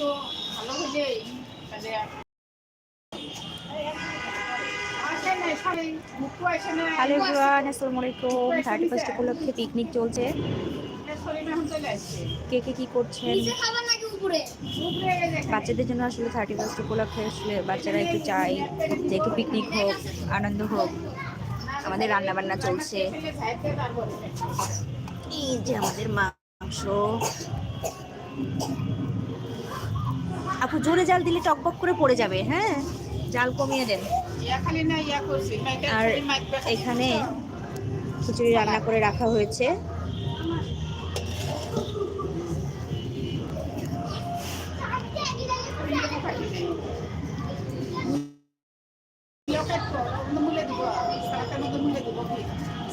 একটু ভালো হলেই তাহলে আসে না সবাই মুখু আসে না হ্যালো এভরিওয়ান আসসালামু আলাইকুম। থার্টি ফার্স্ট উপলক্ষে পিকনিক চলছে। আসছে। কে কে কি করছেন? বাচ্চাদের জন্য আসলে থার্টি ফার্স্ট উপলক্ষে আসলে বাচ্চারা একটু চাই যে একটু পিকনিক হোক আনন্দ হোক। আমাদের রান্না বান্না চলছে এই যে আমাদের মাংস। আপু জোরে জাল দিলে টকবক করে পড়ে যাবে হ্যাঁ? জাল কমিয়ে দেন। আর এখানে খিচুড়ি রান্না করে রাখা হয়েছে।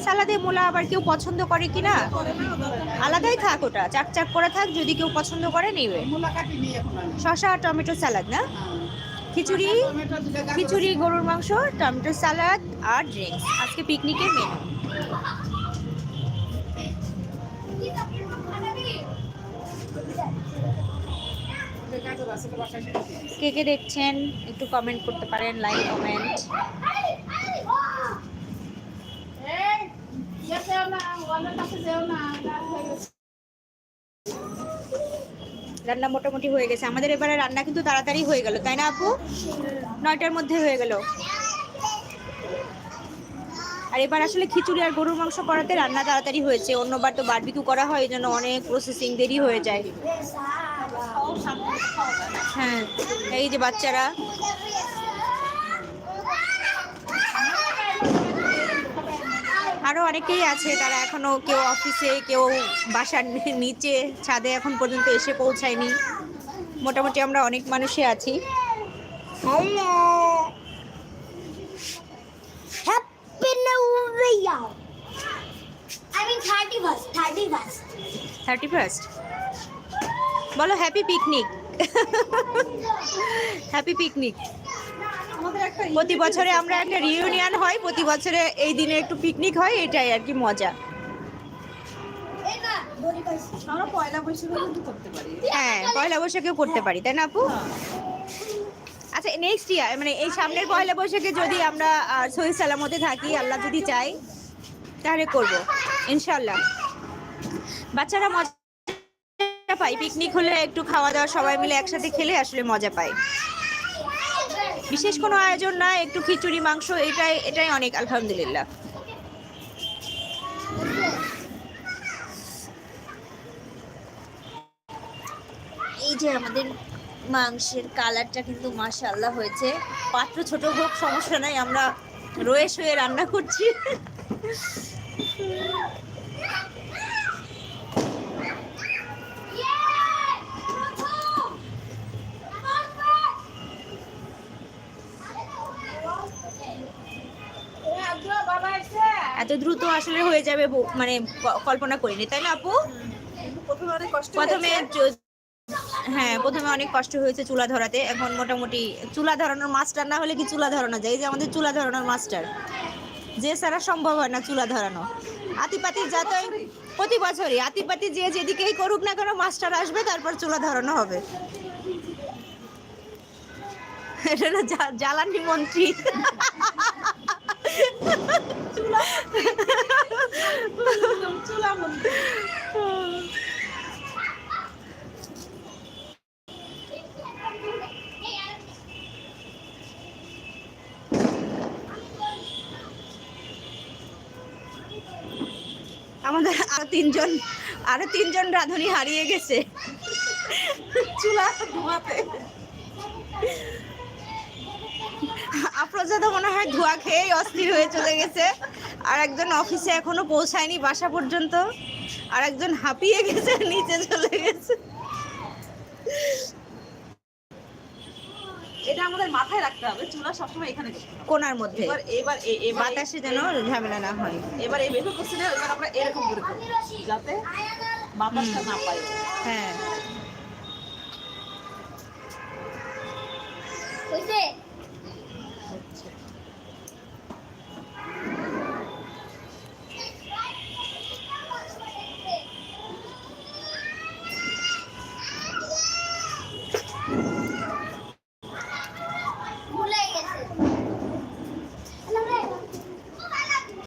সালাদে মূলা আবার কেউ পছন্দ করে কিনা আলাদাই থাক ওটা চাক চাক করে থাক, যদি কেউ পছন্দ করে নেবে। শশা আর টমেটো স্যালাদ না। খিচুড়ি খিচুড়ি, গরুর মাংস, টমেটো স্যালাদ আর ড্রিঙ্কস আজকে পিকনিকের মেনু। কে কে দেখছেন, একটু কমেন্ট করতে পারেন লাইক কমেন্ট এই, ইয়ে যেও না, ওয়ালের কাছে যেও না, রাত হয়ে গেছে। রান্না মোটামুটি হয়ে গেছে। আমাদের এবারে রান্না কিন্তু তাড়াতাড়ি হয়ে গেল, তাই না আপু? নয়টার মধ্যে হয়ে গেল। আর এবার আসলে খিচুড়ি আর গরুর মাংস করাতে রান্না তাড়াতাড়ি হয়েছে। অন্যবার তো বারবিকিউ করা হয়, এই জন্য অনেক প্রসেসিং দেরি হয়ে যায়। হ্যাঁ এই যে বাচ্চারা। আরও অনেকেই আছে তারা এখনও কেউ অফিসে কেউ বাসার নিচে ছাদে এখন পর্যন্ত এসে পৌঁছায়নি। মোটামুটি আমরা অনেক মানুষই আছি। থার্টি ফার্স্ট বলো হ্যাপি পিকনিক হ্যাপি পিকনিক প্রতি বছরে আমরা একটা রিউনিয়ন হয় প্রতি বছরে এই দিনে একটু পিকনিক হয় এটাই আর কি মজা। আমরা পয়লা কিন্তু করতে পারি। হ্যাঁ পয়লা বৈশাখেও করতে পারি তাই না আপু? আচ্ছা নেক্সট ইয়ার মানে এই সামনের পয়লা বৈশাখে যদি আমরা সহি সালামতে থাকি আল্লাহ যদি চাই তাহলে করব ইনশাল্লাহ বাচ্চারা মজা পায় পিকনিক হলে একটু খাওয়া দাওয়া সবাই মিলে একসাথে খেলে আসলে মজা পায়। বিশেষ কোনো আয়োজন না, একটু খিচুড়ি, মাংস, এটাই এটাই অনেক, আলহামদুলিল্লাহ। এই যে আমাদের মাংসের কালারটা কিন্তু মাশাআল্লাহ হয়েছে। পাত্র ছোট হোক, সমস্যা নাই, আমরা রয়ে শুয়ে রান্না করছি এই আদ্র বাবা এসে এত দ্রুত আসলে হয়ে যাবে মানে কল্পনা করিনি তাই না আপু? প্রথমে অনেক কষ্ট প্রথমে হ্যাঁ প্রথমে অনেক কষ্ট হয়েছে চুলা ধরাতে। এখন মোটামুটি চুলা ধরানোর মাস্টার না হলে কি চুলা ধরানো যায়? এই যে আমাদের চুলা ধরানোর মাস্টার। যে ছাড়া সম্ভব হয় না চুলা ধরানো। আতিপাতি যাতে প্রতি বছরই আতিপাতি যে যেদিকেই করুক না কেন মাস্টার আসবে তারপর চুলা ধরানো হবে। এটা জ্বালানি মন্ত্রী। আমাদের আরও তিনজন আরও তিনজন রাঁধুনি হারিয়ে গেছে। চুলা ধোঁয়াতে। আফরোজা তো মনে হয় ধোঁয়া খেয়েই অস্থির হয়ে চলে গেছে। আর একজন অফিসে এখনও পৌঁছায়নি বাসা পর্যন্ত। আর একজন হাঁপিয়ে গেছে নিচে চলে গেছে। এটা আমাদের মাথায় রাখতে হবে চুলা সবসময় এখানে কোনার মধ্যে। এবার এবার বাতাসে যেন ঝামেলা না হয়। এবার এইভাবে করছি না এবার আমরা এরকম করে করব যাতে বাতাসটা না পাই হ্যাঁ। হইছে